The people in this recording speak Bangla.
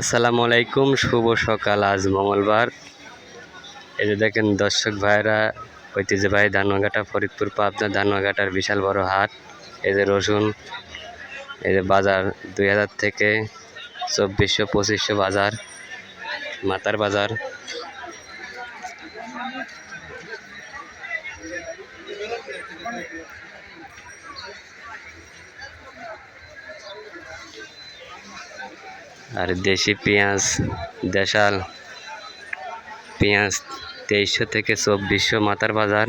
আসসালামু আলাইকুম, শুভ সকাল, আজ মঙ্গলবার। এই যে দেখেন দর্শক ভাইরা, ঐতিহ্যবাহী ধানবাঘাটা ফরিদপুর পাবনা ধানবাঘাটার বিশাল বড় হাট। এই যে রসুন, এই যে বাজার দুই হাজার থেকে চব্বিশশো, পঁচিশশো বাজার, মাতার বাজার। আর দেশি পেঁয়াজ দেশাল পেঁয়াজ তেইশশো থেকে চব্বিশশো মাথার বাজার।